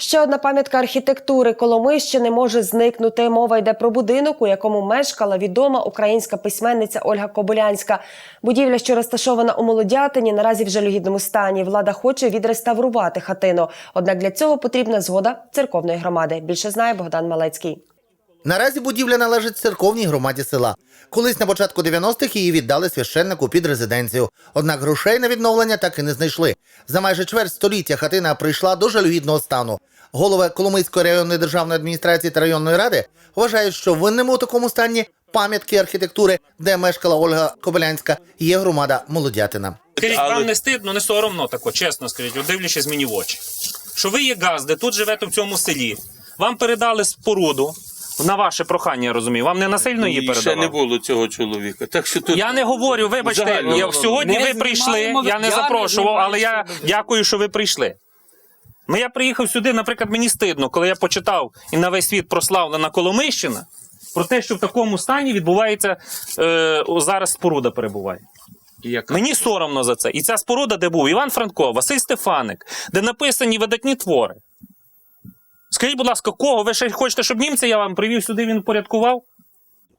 Ще одна пам'ятка архітектури Коломийщини може зникнути. Мова йде про будинок, у якому мешкала відома українська письменниця Ольга Кобилянська. Будівля, що розташована у Молодятині, наразі в жалюгідному стані. Влада хоче відреставрувати хатину. Однак для цього потрібна згода церковної громади. Більше знає Богдан Малецький. Наразі будівля належить церковній громаді села. Колись на початку 90-х її віддали священнику під резиденцію. Однак грошей на відновлення так і не знайшли. За майже чверть століття хатина прийшла до жалюгідного стану. Голови Коломийської районної державної адміністрації та районної ради вважають, що винними у такому стані пам'ятки архітектури, де мешкала Ольга Кобилянська, є громада Молодятина. Скажіть, вам не стидно, не соромно тако, чесно скажіть, дивлячись мені в очі. Що ви є газди, тут живете в цьому селі. Вам передали споруду на ваше прохання, я розумію. Вам не насильно її І ще не було цього чоловіка. Так що тут Я не говорю, вибачте, Загально. я, сьогодні Не ви прийшли, знімаємо, я не я не запрошував, знімаю але я дякую, що ви прийшли. Ну я приїхав сюди, наприклад, мені стидно, коли я почитав і на весь світ прославлена Коломийщина, про те, що в такому стані відбувається е, о, зараз споруда перебуває. Мені соромно за це. І ця споруда, де був Іван Франко, Василь Стефаник, де написані видатні твори. Скажіть, будь ласка, кого ви ще хочете, щоб німця я вам привів сюди, він порядкував?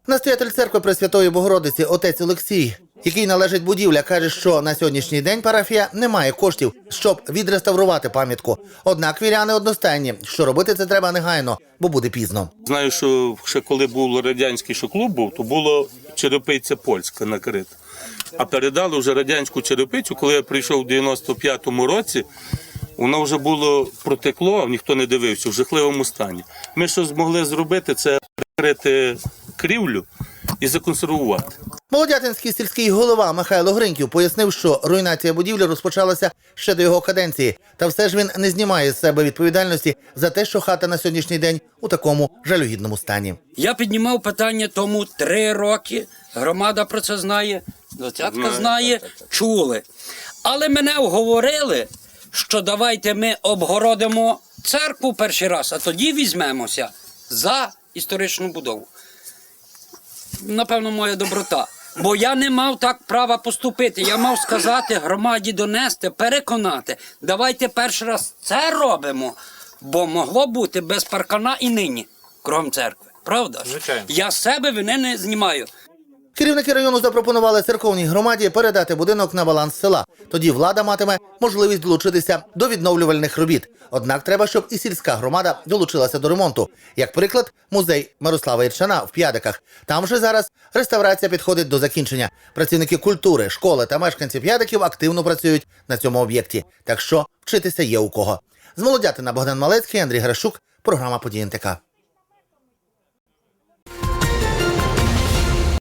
Настоятель церкви Пресвятої Богородиці, отець Олексій, який належить будівля, каже, що на сьогоднішній день парафія не має коштів, щоб відреставрувати пам'ятку. Однак віряни одностайні, що робити це треба негайно, бо буде пізно. знаю, що ще коли був радянський що клуб був, то було черепиця польська накрита. А передали вже радянську черепицю, коли я прийшов в 95-му році. Воно вже було протекло, ніхто не дивився в жахливому стані. Ми що змогли зробити, це прикрити крівлю і законсервувати. Молодятинський сільський голова Михайло Гриньків пояснив, що руйнація будівлі розпочалася ще до його каденції, та все ж він не знімає з себе відповідальності за те, що хата на сьогоднішній день у такому жалюгідному стані. Я піднімав питання тому три роки. Громада про це знає, двадцятка знає, чули. Але мене вговорили, що давайте ми обгородимо церкву перший раз, а тоді візьмемося за історичну будову. Напевно, моя доброта. Бо я не мав так права поступити. Я мав сказати громаді донести, переконати. Давайте перший раз це робимо, бо могло бути без паркана і нині, крім церкви. Правда? Звичайно. Я з себе вини не знімаю. Керівники району запропонували церковній громаді передати будинок на баланс села. Тоді влада матиме можливість долучитися до відновлювальних робіт. Однак треба, щоб і сільська громада долучилася до ремонту. Як приклад, музей Мирослава Ірчана в П'ядиках. Там же зараз реставрація підходить до закінчення. Працівники культури, школи та мешканці П'ядиків активно працюють на цьому об'єкті. Так що вчитися є у кого. З Молодятина Богдан Малецький, Андрій Гращук, програма «Події НТК».